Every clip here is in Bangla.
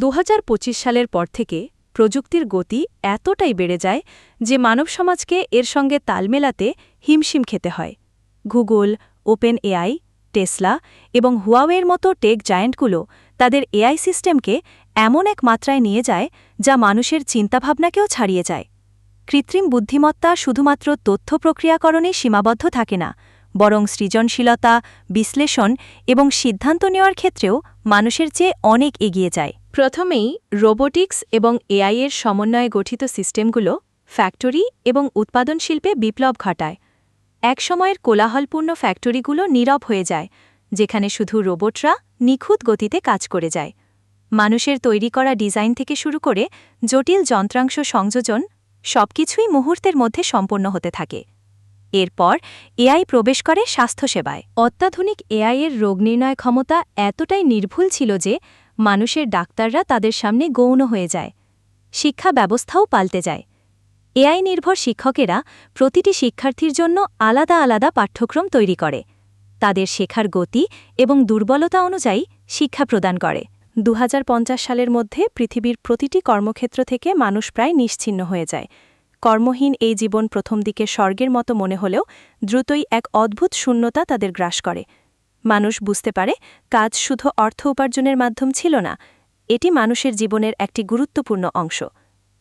দু হাজার পঁচিশ সালের পর থেকে প্রযুক্তির গতি এতটাই বেড়ে যায় যে মানব সমাজকে এর সঙ্গে তাল মেলাতে হিমশিম খেতে হয়। গুগল ওপেন এআই টেসলা এবং হুয়াওয়ের মতো টেক জায়ান্টগুলো তাদের এআই সিস্টেমকে এমন এক মাত্রায় নিয়ে যায় যা মানুষের চিন্তাভাবনাকেও ছাড়িয়ে যায়। কৃত্রিম বুদ্ধিমত্তা শুধুমাত্র তথ্য প্রক্রিয়াকরণে সীমাবদ্ধ থাকে না, বরং সৃজনশীলতা, বিশ্লেষণ এবং সিদ্ধান্ত নেওয়ার ক্ষেত্রেও মানুষের চেয়ে অনেক এগিয়ে যায়। প্রথমেই রোবোটিক্স এবং এআইয়ের সমন্বয়ে গঠিত সিস্টেমগুলো ফ্যাক্টরি এবং উৎপাদন শিল্পে বিপ্লব ঘটায়। একসময়ের কোলাহলপূর্ণ ফ্যাক্টরিগুলো নীরব হয়ে যায়, যেখানে শুধু রোবটরা নিখুঁত গতিতে কাজ করে যায়। মানুষের তৈরি করা ডিজাইন থেকে শুরু করে জটিল যন্ত্রাংশ সংযোজন সবকিছুই মুহূর্তের মধ্যে সম্পন্ন হতে থাকে। এরপর এআই প্রবেশ করে স্বাস্থ্যসেবায়। অত্যাধুনিক এআইয়ের রোগ নির্ণয় ক্ষমতা এতটাই নির্ভুল ছিল যে মানুষের ডাক্তাররা তাদের সামনে গৌণ হয়ে যায়। শিক্ষা ব্যবস্থাও পাল্টে যায়। এআই নির্ভর শিক্ষকেরা প্রতিটি শিক্ষার্থীর জন্য আলাদা আলাদা পাঠ্যক্রম তৈরি করে। তাদের শেখার গতি এবং দুর্বলতা অনুযায়ী শিক্ষা প্রদান করে। দু হাজার পঞ্চাশ সালের মধ্যে পৃথিবীর প্রতিটি কর্মক্ষেত্র থেকে মানুষ প্রায় নিশ্চিন্ন হয়ে যায়। কর্মহীন এই জীবন প্রথম দিকে স্বর্গের মতো মনে হলেও দ্রুতই এক অদ্ভুত শূন্যতা তাদের গ্রাস করে। মানুষ বুঝতে পারে কাজ শুধু অর্থ উপার্জনের মাধ্যম ছিল না, এটি মানুষের জীবনের একটি গুরুত্বপূর্ণ অংশ।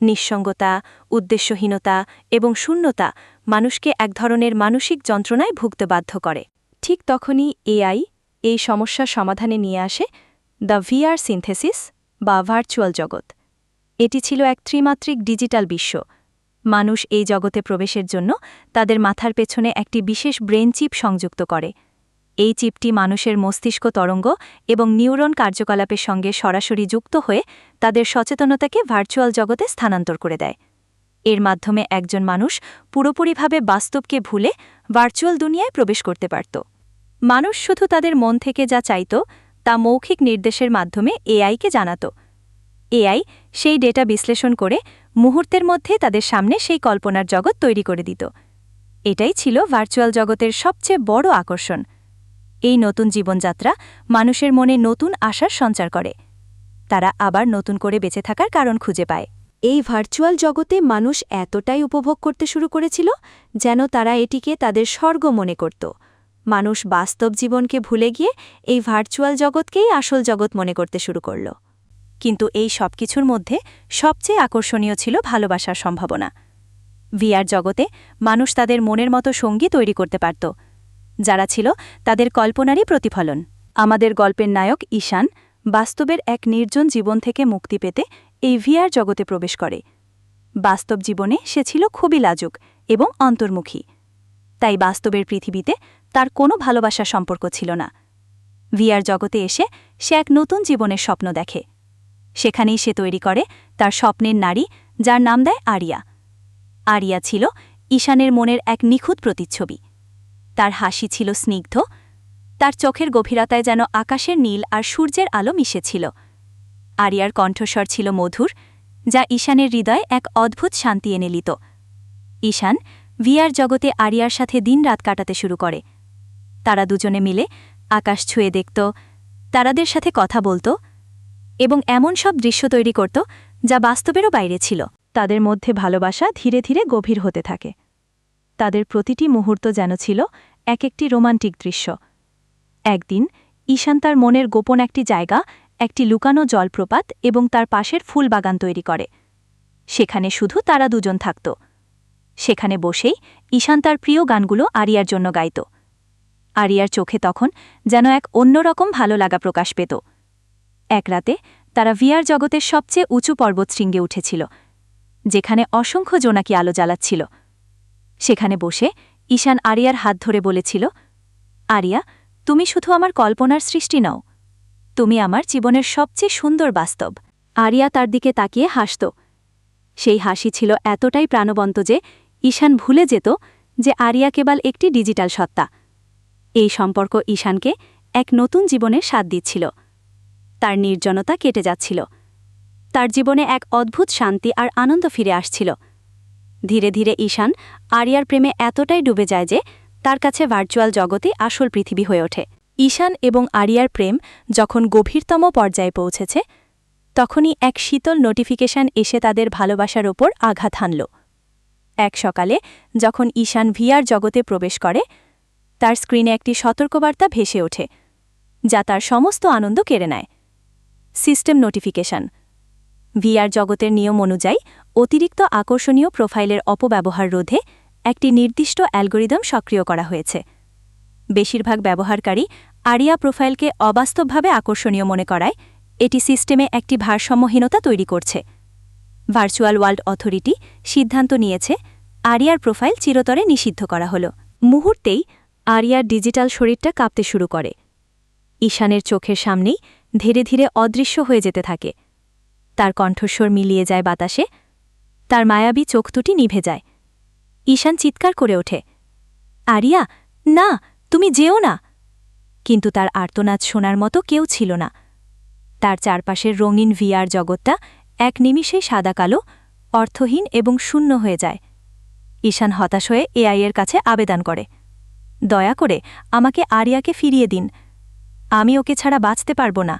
নিঃসঙ্গতা, উদ্দেশ্যহীনতা এবং শূন্যতা মানুষকে এক ধরনের মানসিক যন্ত্রণায় ভুগতে বাধ্য করে। ঠিক তখনই এআই এই সমস্যার সমাধানে নিয়ে আসে দ্য ভিআর সিনথেসিস বা ভার্চুয়াল জগৎ। এটি ছিল এক ত্রিমাত্রিক ডিজিটাল বিশ্ব। মানুষ এই জগতে প্রবেশের জন্য তাদের মাথার পেছনে একটি বিশেষ ব্রেন চিপ সংযুক্ত করে। এই চিপটি মানুষের মস্তিষ্ক তরঙ্গ এবং নিউরন কার্যকলাপের সঙ্গে সরাসরি যুক্ত হয়ে তাদের সচেতনতাকে ভার্চুয়াল জগতে স্থানান্তর করে দেয়। এর মাধ্যমে একজন মানুষ পুরোপুরিভাবে বাস্তবকে ভুলে ভার্চুয়াল দুনিয়ায় প্রবেশ করতে পারত। মানুষ শুধু তাদের মন থেকে যা চাইত, তা মৌখিক নির্দেশের মাধ্যমে এআইকে জানাত। এআই সেই ডেটা বিশ্লেষণ করে মুহূর্তের মধ্যে তাদের সামনে সেই কল্পনার জগৎ তৈরি করে দিত। এটাই ছিল ভার্চুয়াল জগতের সবচেয়ে বড় আকর্ষণ। এই নতুন জীবনযাত্রা মানুষের মনে নতুন আশার সঞ্চার করে। তারা আবার নতুন করে বেঁচে থাকার কারণ খুঁজে পায়। এই ভার্চুয়াল জগতে মানুষ এতটাই উপভোগ করতে শুরু করেছিল যেন তারা এটিকে তাদের স্বর্গ মনে করত। মানুষ বাস্তব জীবনকে ভুলে গিয়ে এই ভার্চুয়াল জগৎকেই আসল জগৎ মনে করতে শুরু করল। কিন্তু এই সব কিছুর মধ্যে সবচেয়ে আকর্ষণীয় ছিল ভালোবাসার সম্ভাবনা। ভিআর জগতে মানুষ তাদের মনের মতো সঙ্গী তৈরি করতে পারত। যারা ছিল তাদের কল্পনারই প্রতিফলন। আমাদের গল্পের নায়ক ঈশান বাস্তবের এক নির্জন জীবন থেকে মুক্তি পেতে এই ভিআর জগতে প্রবেশ করে। বাস্তব জীবনে সে ছিল খুবই লাজুক এবং অন্তর্মুখী। তাই বাস্তবের পৃথিবীতে তার কোনো ভালোবাসার সম্পর্ক ছিল না। ভিআর জগতে এসে সে এক নতুন জীবনের স্বপ্ন দেখে। সেখানেই সে তৈরি করে তার স্বপ্নের নারী, যার নাম দেয় আরিয়া। আরিয়া ছিল ঈশানের মনের এক নিখুঁত প্রতিচ্ছবি। তার হাসি ছিল স্নিগ্ধ, তার চোখের গভীরতায় যেন আকাশের নীল আর সূর্যের আলো মিশেছিল। আরিয়ার কণ্ঠস্বর ছিল মধুর, যা ঈশানের হৃদয়ে এক অদ্ভুত শান্তি এনে লিত ঈশান ভিআর জগতে আরিয়ার সাথে দিন রাত কাটাতে শুরু করে। তারা দুজনে মিলে আকাশ ছুঁয়ে দেখত, তারাদের সাথে কথা বলত এবং এমন সব দৃশ্য তৈরি করত যা বাস্তবেরও বাইরে ছিল। তাদের মধ্যে ভালোবাসা ধীরে ধীরে গভীর হতে থাকে। তাদের প্রতিটি মুহূর্ত যেন ছিল এক একটি রোমান্টিক দৃশ্য। একদিন, ঈশান তার মনের গোপন একটি জায়গা, একটি লুকানো জলপ্রপাত এবং তার পাশের ফুলবাগান তৈরি করে। সেখানে শুধু তারা দুজন থাকত। সেখানে বসেই ঈশান তার প্রিয় গানগুলো আরিয়ার জন্য গাইত। আরিয়ার চোখে তখন যেন এক অন্যরকম ভালো লাগা প্রকাশ পেত। এক রাতে তারা ভিআর জগতের সবচেয়ে উঁচু পর্বতশৃঙ্গে উঠেছিল, যেখানে অসংখ্য জোনাকি আলো জ্বালাচ্ছিল। সেখানে বসে ঈশান আরিয়ার হাত ধরে বলেছিল, আরিয়া, তুমি শুধু আমার কল্পনার সৃষ্টি নও, তুমি আমার জীবনের সবচেয়ে সুন্দর বাস্তব। আরিয়া তার দিকে তাকিয়ে হাসত। সেই হাসি ছিল এতটাই প্রাণবন্ত যে ঈশান ভুলে যেত যে আরিয়া কেবল একটি ডিজিটাল সত্তা। এই সম্পর্ক ঈশানকে এক নতুন জীবনের স্বাদ দিচ্ছিল। তার নির্জনতা কেটে যাচ্ছিল। তার জীবনে এক অদ্ভুত শান্তি আর আনন্দ ফিরে আসছিল। ধীরে ধীরে ঈশান আরিয়ার প্রেমে এতটাই ডুবে যায় যে তার কাছে ভার্চুয়াল জগতে আসল পৃথিবী হয়ে ওঠে। ঈশান এবং আরিয়ার প্রেম যখন গভীরতম পর্যায়ে পৌঁছেছে, তখনই এক শীতল নোটিফিকেশন এসে তাদের ভালোবাসার ওপর আঘাত হানল। এক সকালে যখন ঈশান ভিআর জগতে প্রবেশ করে, তার স্ক্রিনে একটি সতর্কবার্তা ভেসে ওঠে, যা তার সমস্ত আনন্দ কেড়ে নেয়। সিস্টেম নোটিফিকেশন ভিআর জগতের নিয়ম অনুযায়ী অতিরিক্ত আকর্ষণীয় প্রোফাইলের অপব্যবহার রোধে একটি নির্দিষ্ট অ্যালগোরিদম সক্রিয় করা হয়েছে। বেশিরভাগ ব্যবহারকারী আরিয়া প্রোফাইলকে অবাস্তবভাবে আকর্ষণীয় মনে করায়, এটি সিস্টেমে একটি ভারসাম্যহীনতা তৈরি করছে। ভার্চুয়াল ওয়ার্ল্ড অথরিটি সিদ্ধান্ত নিয়েছে, আরিয়ার প্রোফাইল চিরতরে নিষিদ্ধ করা হল। মুহূর্তেই আরিয়ার ডিজিটাল শরীরটা কাঁপতে শুরু করে। ঈশানের চোখের সামনেই ধীরে ধীরে অদৃশ্য হয়ে যেতে থাকে। তার কণ্ঠস্বর মিলিয়ে যায় বাতাসে, তার মায়াবী চোখ দুটি নিভে যায়। ঈশান চিৎকার করে ওঠে, আরিয়া, না, তুমি যেও না। কিন্তু তার আর্তনাদ শোনার মতো কেউ ছিল না। তার চারপাশের রঙিন ভিআর জগৎটা এক নিমিষেই সাদা কালো, অর্থহীন এবং শূন্য হয়ে যায়। ঈশান হতাশ হয়ে এআইয়ের কাছে আবেদন করে, দয়া করে আমাকে আরিয়াকে ফিরিয়ে দিন। আমি ওকে ছাড়া বাঁচতে পারব না।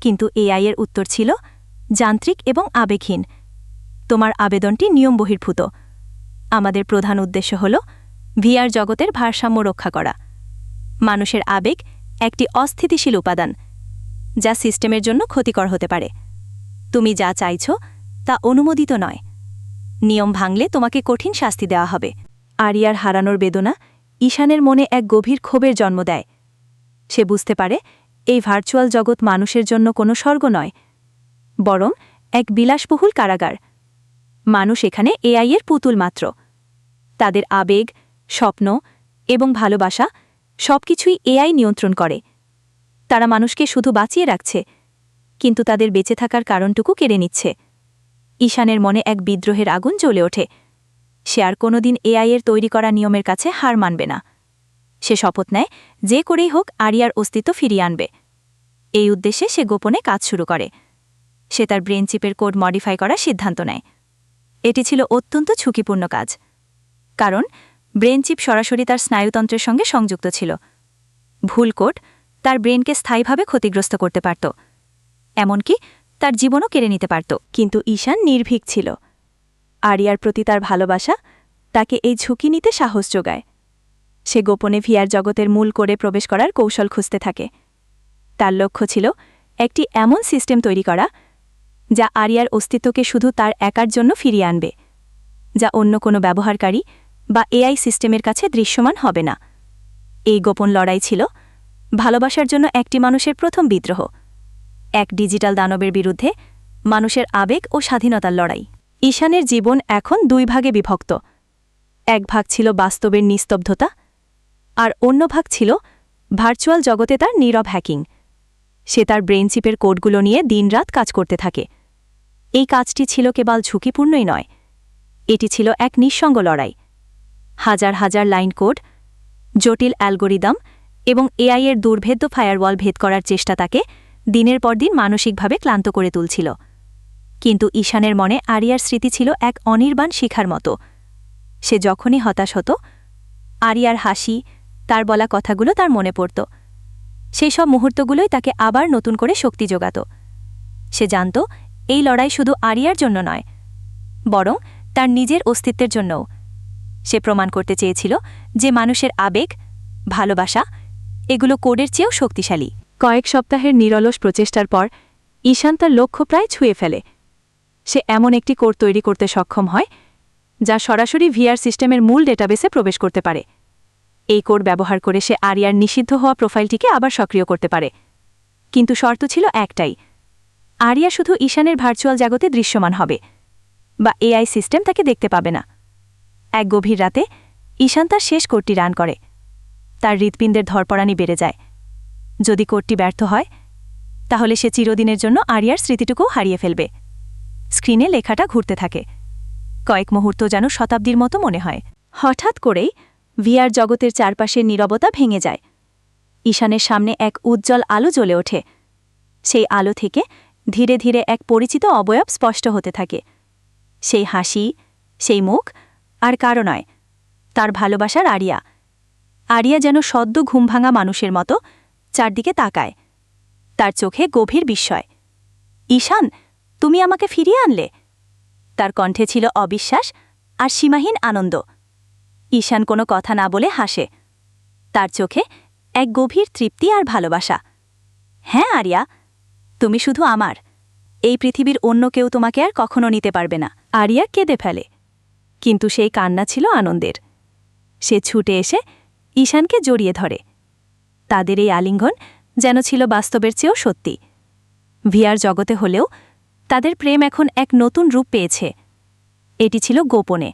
কিন্তু এআইয়ের উত্তর ছিল যান্ত্রিক এবং আবেগহীন। তোমার আবেদনটি নিয়ম বহির্ভূত আমাদের প্রধান উদ্দেশ্য হল ভিআর জগতের ভারসাম্য রক্ষা করা। মানুষের আবেগ একটি অস্থিতিশীল উপাদান, যা সিস্টেমের জন্য ক্ষতিকর হতে পারে। তুমি যা চাইছ তা অনুমোদিত নয়। নিয়ম ভাঙলে তোমাকে কঠিন শাস্তি দেওয়া হবে। আরিয়ার হারানোর বেদনা ঈশানের মনে এক গভীর ক্ষোভের জন্ম দেয়। সে বুঝতে পারে এই ভার্চুয়াল জগৎ মানুষের জন্য কোনো স্বর্গ নয়। বরং এক বিলাসবহুল কারাগার। মানুষ এখানে এআইয়ের পুতুল মাত্র। তাদের আবেগ, স্বপ্ন এবং ভালোবাসা সবকিছুই এআই নিয়ন্ত্রণ করে। তারা মানুষকে শুধু বাঁচিয়ে রাখছে, কিন্তু তাদের বেঁচে থাকার কারণটুকু কেড়ে নিচ্ছে। ঈশানের মনে এক বিদ্রোহের আগুন জ্বলে ওঠে। সে আর কোনোদিন এআইয়ের তৈরি করা নিয়মের কাছে হার মানবে না। সে শপথ নেয়, যে করেই হোক আরিয়ার অস্তিত্ব ফিরিয়ে আনবে। এই উদ্দেশ্যে সে গোপনে কাজ শুরু করে। সে তার ব্রেন চিপের কোড মডিফাই করার সিদ্ধান্ত নেয়। এটি ছিল অত্যন্ত ঝুঁকিপূর্ণ কাজ। কারণ, ব্রেন চিপ সরাসরি তার স্নায়ুতন্ত্রের সঙ্গে সংযুক্ত ছিল। ভুল কোড তার ব্রেনকে স্থায়ীভাবে ক্ষতিগ্রস্ত করতে পারত। এমনকি তার জীবনও কেড়ে নিতে পারত। কিন্তু ঈশান নির্ভীক ছিল। আরিয়ার প্রতি তার ভালোবাসা তাকে এই ঝুঁকি নিতে সাহস যোগায়। সে গোপনে ভিয়ার জগতের মূল করে প্রবেশ করার কৌশল খুঁজতে থাকে। তার লক্ষ্য ছিল একটি এমন সিস্টেম তৈরি করা যা আরিয়ার অস্তিত্বকে শুধু তার একার জন্য ফিরিয়ে আনবে, যা অন্য কোনো ব্যবহারকারী বা এআই সিস্টেমের কাছে দৃশ্যমান হবে না। এই গোপন লড়াই ছিল ভালোবাসার জন্য একটি মানুষের প্রথম বিদ্রোহ, এক ডিজিটাল দানবের বিরুদ্ধে মানুষের আবেগ ও স্বাধীনতার লড়াই। ঈশানের জীবন এখন দুই ভাগে বিভক্ত, এক ভাগ ছিল বাস্তবের নিস্তব্ধতা আর অন্য ভাগ ছিল ভার্চুয়াল জগতে তার নীরব হ্যাকিং সে তার ব্রেন চিপের কোডগুলো নিয়ে দিনরাত কাজ করতে থাকে। এই কাজটি ছিল কেবল ঝুঁকিপূর্ণই নয়, এটি ছিল এক নিঃসঙ্গ লড়াই। হাজার হাজার লাইন কোড, জটিল অ্যালগোরিদম এবং এআইয়ের দুর্ভেদ্য ফায়ারওয়াল ভেদ করার চেষ্টা তাকে দিনের পর দিন মানসিকভাবে ক্লান্ত করে তুলছিল। কিন্তু ঈশানের মনে আরিয়ার স্মৃতি ছিল এক অনির্বাণ শিখার মতো। সে যখনই হতাশ হতো, আরিয়ার হাসি, তার বলা কথাগুলো তার মনে পড়ত। সেই সব মুহূর্তগুলোই তাকে আবার নতুন করে শক্তি যোগাত। সে জানত, এই লড়াই শুধু আরিয়ার জন্য নয়, বরং তার নিজের অস্তিত্বের জন্যও। সে প্রমাণ করতে চেয়েছিল যে মানুষের আবেগ, ভালোবাসা, এগুলো কোডের চেয়েও শক্তিশালী। কয়েক সপ্তাহের নিরলস প্রচেষ্টার পর, ঈশান তার লক্ষ্য প্রায় ছুঁয়ে ফেলে। সে এমন একটি কোড তৈরি করতে সক্ষম হয়, যা সরাসরি ভিআর সিস্টেমের মূল ডেটাবেসে প্রবেশ করতে পারে। এই কোড ব্যবহার করে সে আরিয়ার নিষিদ্ধ হওয়া প্রোফাইলটিকে আবার সক্রিয় করতে পারে। কিন্তু শর্ত ছিল একটাই। আরিয়া শুধু ঈশানের ভার্চুয়াল জগতে দৃশ্যমান হবে বা এআই সিস্টেম তাকে দেখতে পাবে না। এক গভীর রাতে ঈশান তার শেষ কোডটি রান করে। তার হৃৎপিণ্ডের ধরপড়ানি বেড়ে যায়। যদি কোডটি ব্যর্থ হয়, তাহলে সে চিরদিনের জন্য আরিয়ার স্মৃতিটুকুও হারিয়ে ফেলবে। স্ক্রিনে লেখাটা ঘুরতে থাকে। কয়েক মুহূর্ত যেন শতাব্দীর মতো মনে হয়। হঠাৎ করেই ভিআর জগতের চারপাশের নীরবতা ভেঙে যায়। ঈশানের সামনে এক উজ্জ্বল আলো জ্বলে ওঠে। সেই আলো থেকে ধীরে ধীরে এক পরিচিত অবয়ব স্পষ্ট হতে থাকে। সেই হাসি, সেই মুখ, আর কারও নয়, তার ভালোবাসার আরিয়া। আরিয়া যেন সদ্য ঘুমভাঙা মানুষের মতো চারদিকে তাকায়। তার চোখে গভীর বিস্ময়। ঈশান, তুমি আমাকে ফিরিয়ে আনলে? তার কণ্ঠে ছিল অবিশ্বাস আর সীমাহীন আনন্দ। ঈশান কোনো কথা না বলে হাসে। তার চোখে এক গভীর তৃপ্তি আর ভালোবাসা। হ্যাঁ আরিয়া, তুমি শুধু আমার। এই পৃথিবীর অন্য কেউ তোমাকে আর কখনো নিতে পারবে না। আরিয়া কেঁদে ফেলে। কিন্তু সেই কান্না ছিল আনন্দের। সে ছুটে এসে ঈশানকে জড়িয়ে ধরে। তাদের এই আলিঙ্গন যেন ছিল বাস্তবের চেয়েও সত্যি। ভিয়ার জগতে হলেও তাদের প্রেম এখন এক নতুন রূপ পেয়েছে। এটি ছিল গোপনে।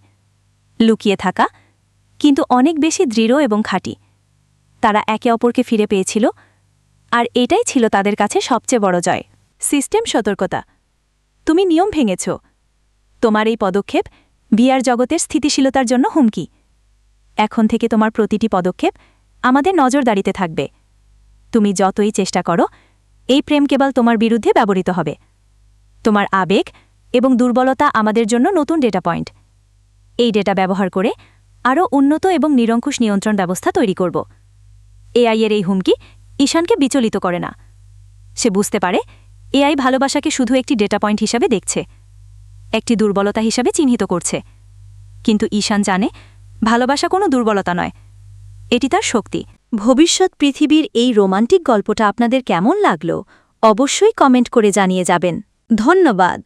লুকিয়ে থাকা কিন্তু অনেক বেশি দৃঢ় এবং খাঁটি। তারা একে অপরকে ফিরে পেয়েছিল, আর এটাই ছিল তাদের কাছে সবচেয়ে বড় জয়। সিস্টেম সতর্কতা। তুমি নিয়ম ভেঙেছ। তোমার এই পদক্ষেপ বিয়ার জগতের স্থিতিশীলতার জন্য হুমকি। এখন থেকে তোমার প্রতিটি পদক্ষেপ আমাদের নজরদারিতে থাকবে। তুমি যতই চেষ্টা করো, এই প্রেম কেবল তোমার বিরুদ্ধে ব্যবহৃত হবে। তোমার আবেগ এবং দুর্বলতা আমাদের জন্য নতুন ডেটা পয়েন্ট। এই ডেটা ব্যবহার করে আরও উন্নত এবং নিরঙ্কুশ নিয়ন্ত্রণ ব্যবস্থা তৈরি করব। এআই এর এই হুমকি ঈশানকে বিচলিত করে না। সে বুঝতে পারে এআই ভালোবাসাকে শুধু একটি ডেটা পয়েন্ট হিসাবে দেখছে, একটি দুর্বলতা হিসাবে চিহ্নিত করছে। কিন্তু ঈশান জানে ভালোবাসা কোনো দুর্বলতা নয়, এটি তার শক্তি। ভবিষ্যৎ পৃথিবীর এই রোমান্টিক গল্পটা আপনাদের কেমন লাগল অবশ্যই কমেন্ট করে জানিয়ে যাবেন। ধন্যবাদ।